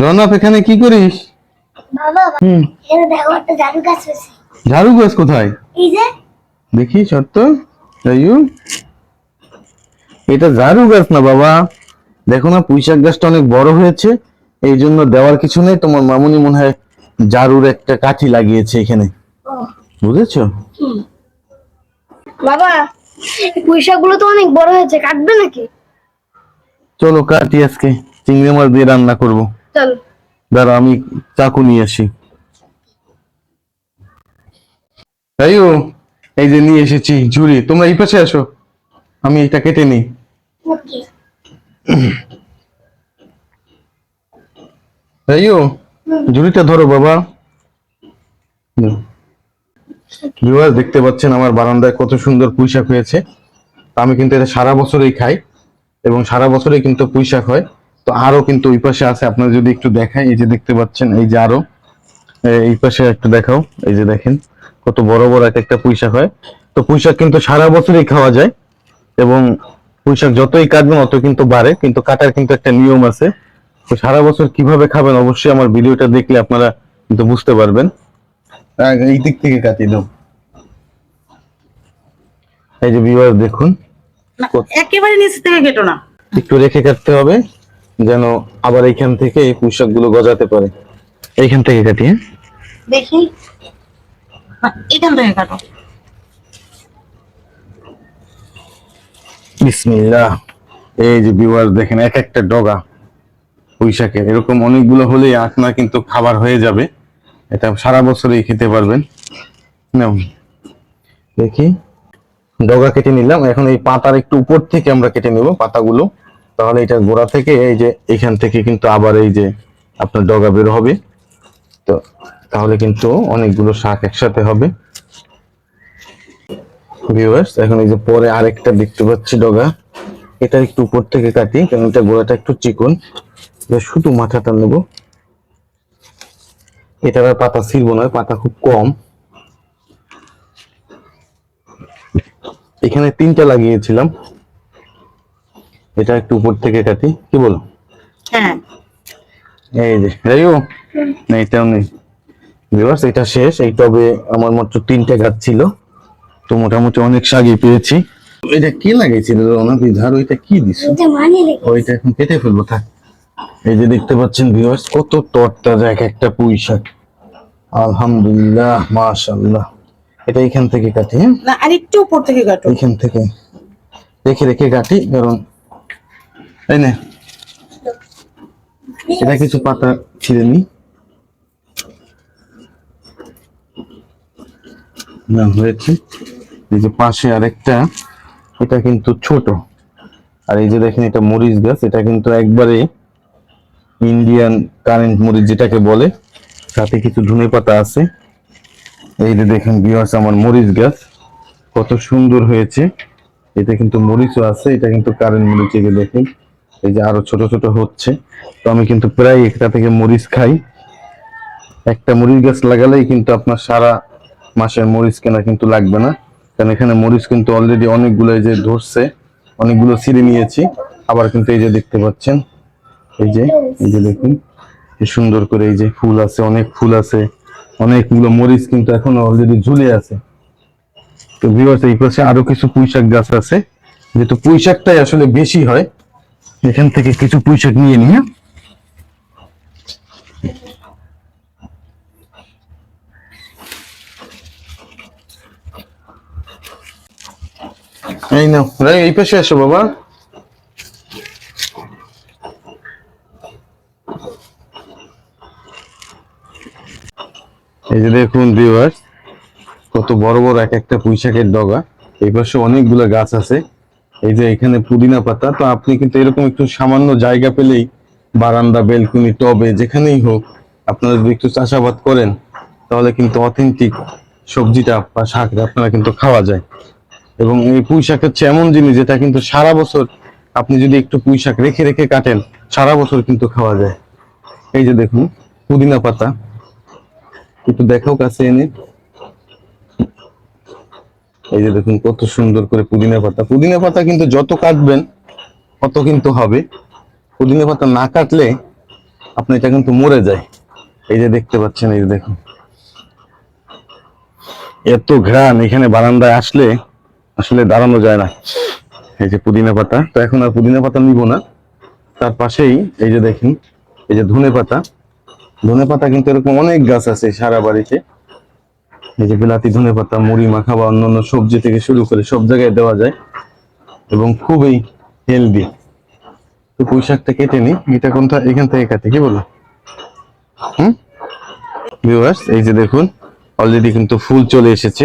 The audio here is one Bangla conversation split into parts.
রনক এখানে কি করিস? বাবা হুম। এখানে দেখো একটা জাদু গাছ হয়েছে ঝাড়ু গাছ কোথায়? এই যে। দেখি সত্য এটা ঝাড়ু গাছ না বাবা। দেখো না পুঁইশাক গাছটা অনেক বড় হয়েছে। এই জন্য দেওয়ার কিছু নেই। তোমার মামুনি মনে হয় ঝাড়ুর একটা কাঠি লাগিয়েছে এখানে। ও। বুঝেছ? বাবা এই পুঁইশাকগুলো তো অনেক বড় হয়েছে। কাটবে নাকি? চলো কাটি আজকে। চিংড়ি মাছ দিয়ে রান্না করব। চল। দাঁড়া আমি চাকু নিয়ে আসি। রাইউ এই যে নিয়ে এসেছি ঝুড়ি তোমরা এই পাশে আসো। আমি এটা কেটে নিই। রাইউ ঝুড়িটা ধরো বাবা। ভিউয়ার্স দেখতে পাচ্ছেন আমার বারান্দায় কত সুন্দর পুঁইশাক হয়েছে। আমি কিন্তু এটা সারা বছরই খাই এবং সারা বছরই কিন্তু পুঁইশাক হয়। তো আরও কিন্তু ওই পাশে আছে আপনারা যদি একটু দেখাই এই যে দেখতে পাচ্ছেন এই যে আরও এই পাশে একটু দেখাও এই যে দেখেন কত বড় বড় এক একটা পুঁইশাক হয়। তো পুঁইশাক কিন্তু সারা বছরই খাওয়া যায় এবং পুঁইশাক যতই কাটবেন অত কিন্তু বাড়ে কিন্তু কাটার কিন্তু একটা নিয়ম আছে। তো সারা বছর কীভাবে খাবেন অবশ্যই আমার ভিডিওটা দেখলে আপনারা কিন্তু বুঝতে পারবেন। এই দিক থেকে কাটিয়ে দাও। এই যে ভিউয়ার দেখুন একেবারে নিচ থেকে কেটো না। একটু রেখে কাটতে হবে। যেন আবার এইখান থেকে এই পুঁইশাকগুলো গজাতে পারে। এইখান থেকে কাটি হ্যাঁ দেখি। এখান থেকে কাটো। বিসমিল্লাহ। এই যে ভিউয়ার দেখেন এক একটা ডগা পুঁইশাকের এরকম অনেকগুলো হলেই আপনার কিন্তু খাবার হয়ে যাবে। এটা সারা বছরই খেতে পারবেন। নাও। দেখি। ডগা কেটে নিলাম। এখন এই পাতার একটু উপর থেকে আমরা কেটে নেব পাতাগুলো। তাহলে এটা গোড়া থেকে এই যে এখান থেকে কিন্তু আবার এই যে আপনার ডগা বের হবে। তো তাহলে কিন্তু অনেকগুলো শাক একসাথে হবে। ভিউয়ার্স এখন এই যে পরে আরেকটা দেখতে পাচ্ছি ডগা। এটা একটু উপর থেকে কাটি, কারণ এটা গোড়াটা একটু চিকন। শুধু মাথাটা নেব। এটার আর পাতা ছিলবো না, পাতা খুব কম। এখানে তিনটা লাগিয়েছিলাম। এটা একটু উপর থেকে কাটি। কি বলো? হ্যাঁ। এই যে যাইও না এটাও নেই। ভিউয়ার্স এটা শেষ। এই টবে আমার মাত্র তিনটে গাছ ছিল। তো মোটামুটি অনেক শাকই পেয়েছি। এটা কি লাগাইছিল রওনা বিধার ওইটা কি দিছ এটা মানে ওইটা এখন কেটে ফেলব থাক। এই যে দেখতে পাচ্ছেন ভিউয়ার্স কত তরতাজা এক একটা পুঁই শাক। আলহামদুলিল্লাহ মাশাআল্লাহ। এটা এখান থেকে কাটি হ্যাঁ? না আর একটু উপর থেকে কাটো। এখান থেকে। রেখে রেখে কাটি কারণ তাই না। এটা কিছু পাতা ছিঁড়ে নি। না, হয়েছে। এই যে পাশে আরেকটা, এটা কিন্তু ছোট। আর এই যে দেখেন, এটা মরিচ গাছ। এটা কিন্তু একবারে ইন্ডিয়ান কারেন্ট মরিচ যেটাকে বলে সাথে কিছু ধনে পাতা আছে। এই যে দেখেন বিয়ার্স আমার মরিচ গাছ। কত সুন্দর হয়েছে। এটা কিন্তু মরিচও আছে, এটা কিন্তু কারেন্ট মরিচ এই দেখেন। এই যে আরও ছোট ছোট হচ্ছে। তো আমি কিন্তু প্রায় একটা থেকে মরিচ খাই। একটা মরিচ গাছ লাগালেই কিন্তু আপনার সারা মাসের মরিচ কেনা কিন্তু লাগবে না। কারণ এখানে মরিচ কিন্তু অলরেডি অনেকগুলো এই যে ধরছে, অনেকগুলো ছিঁড়ে নিয়েছি। আবার কিন্তু এই যে দেখতে পাচ্ছেন, এই যে এই যে দেখুন সুন্দর করে এই যে ফুল আছে, অনেক ফুল আছে। অনেকগুলো মরিচ কিন্তু এখন অলরেডি ঝুলে আছে। তো ভিউয়ার্স এই পাশে আরও কিছু পুঁইশাক গাছ আছে। যেহেতু পুঁইশাকটাই আসলে বেশি হয় এখান থেকে কিছু পুঁইশাক নিয়ে নিয়ে এই নাও এই পাশে আসো বাবা। এই যে দেখুন ভিউয়ার্স কত বড় বড় এক একটা পুঁইশাকের ডগা। এই পাশে অনেকগুলো গাছ আছে। এই যে এখানে পুদিনা পাতা, তো আপনি কিন্তু এরকম একটু সামান্য জায়গা পেলেই বারান্দা, বেলকুনি, টবে, যেখানেই হোক আপনারা যদি একটু চাষাবাদ করেন, তাহলে কিন্তু অথেন্টিক সবজিটা বা শাকটা আপনারা কিন্তু খাওয়া যায়। এবং এই পুঁই শাক হচ্ছে এমন জিনিস যেটা কিন্তু সারা বছর আপনি যদি একটু পুঁই শাক রেখে রেখে কাটেন, সারা বছর কিন্তু খাওয়া যায়। এই যে দেখুন, পুদিনা পাতা। একটু দেখাও কাছে এনে। এই যে দেখুন, কত সুন্দর করে পুদিনা পাতা। পুদিনা পাতা কিন্তু যত কাটবেন, তত কিন্তু হবে। পুদিনা পাতা না কাটলে আপনি এটা কিন্তু মরে যায়। এই যে দেখতে পাচ্ছেন, এই যে দেখুন। এত ঘ্রাণ এখানে বারান্দায় আসলে আসলে দাঁড়ানো যায় না। এই যে পুদিনা পাতা, তো এখন আর পুদিনা পাতা নিব না। তার পাশেই এই যে দেখুন, এই যে ধনে পাতা। ধনে পাতা কিন্তু এরকম অনেক গাছ আছে সারা বাড়িতে। এই যে বিলাতি, ধনে পাতা, মুড়ি, মাখা বা অন্যান্য সবজি থেকে শুরু করে সব জায়গায় দেওয়া যায় এবং খুবই হেলদি তো পুঁই শাকটা কেটে নি এটা কোনটা এখান থেকে কাটে, কি বলো? হুম? এই যে দেখুন অলরেডি কিন্তু ফুল চলে এসেছে।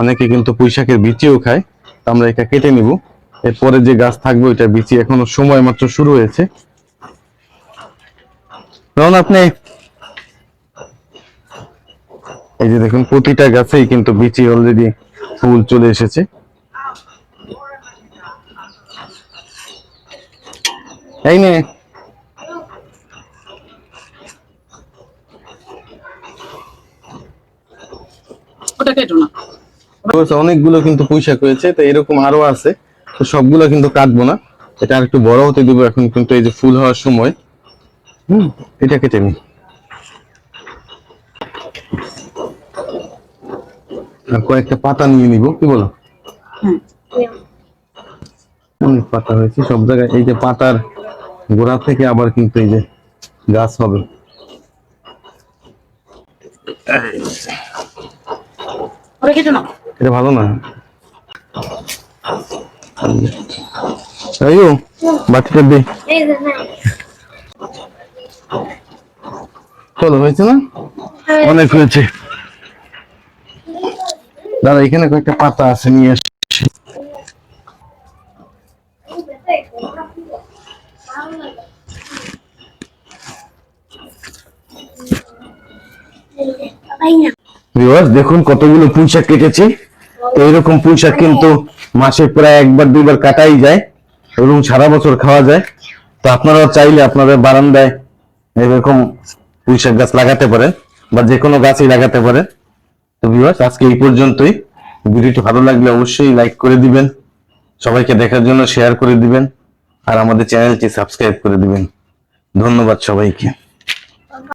অনেকে কিন্তু পুঁই শাকের বিচিও খায়। তো আমরা এটা কেটে নিব। এরপরে যে গাছ থাকবে ওইটা বিচি এখনও সময় মাত্র শুরু হয়েছে। রন, আপনি এই যে দেখুন প্রতিটা গাছেই কিন্তু বিচি অলরেডি ফুল চলে এসেছে। এই নে। অনেকগুলো কিন্তু পুঁইশাক হয়েছে তো এরকম আরও আছে তো সবগুলো কিন্তু কাটবো না। এটা আর একটু বড় হতে দিব এখন কিন্তু এই যে ফুল হওয়ার সময়। হুম এটা কেটে নি আর কয়েকটা পাতা নিয়ে নিব কি বলো? অনেক পাতা হয়েছে সব জায়গায়। এই যে পাতার গোড়া থেকে আবার কিন্তু এই যে গাছ হবে। এটা ভালো না। আইও বাটিটা দে। না চলো হয়েছে না? অনেক হয়েছে। দাদা, এখানে কয়েকটা পাতা আছে, নিয়ে আসি ভাই না ভিউয়ার্স দেখুন কতগুলো পুঁই শাক কেটেছি। তো এরকম পুঁই শাক কিন্তু মাসে প্রায় একবার, দুইবার কাটাই যায় এবং সারা বছর খাওয়া যায়। তো আপনারাও চাইলে আপনাদের বারান্দায় এরকম পুঁইশাক গাছ লাগাতে পারেন বা যে কোনো গাছই লাগাতে পারেন। তো ভিউয়ার্স আজকে এই পর্যন্তই। ভিডিওটি ভালো লাগলে অবশ্যই লাইক করে দিবেন, সবাইকে দেখার জন্য শেয়ার করে দিবেন, আর আমাদের চ্যানেলটি সাবস্ক্রাইব করে দিবেন। ধন্যবাদ সবাইকে।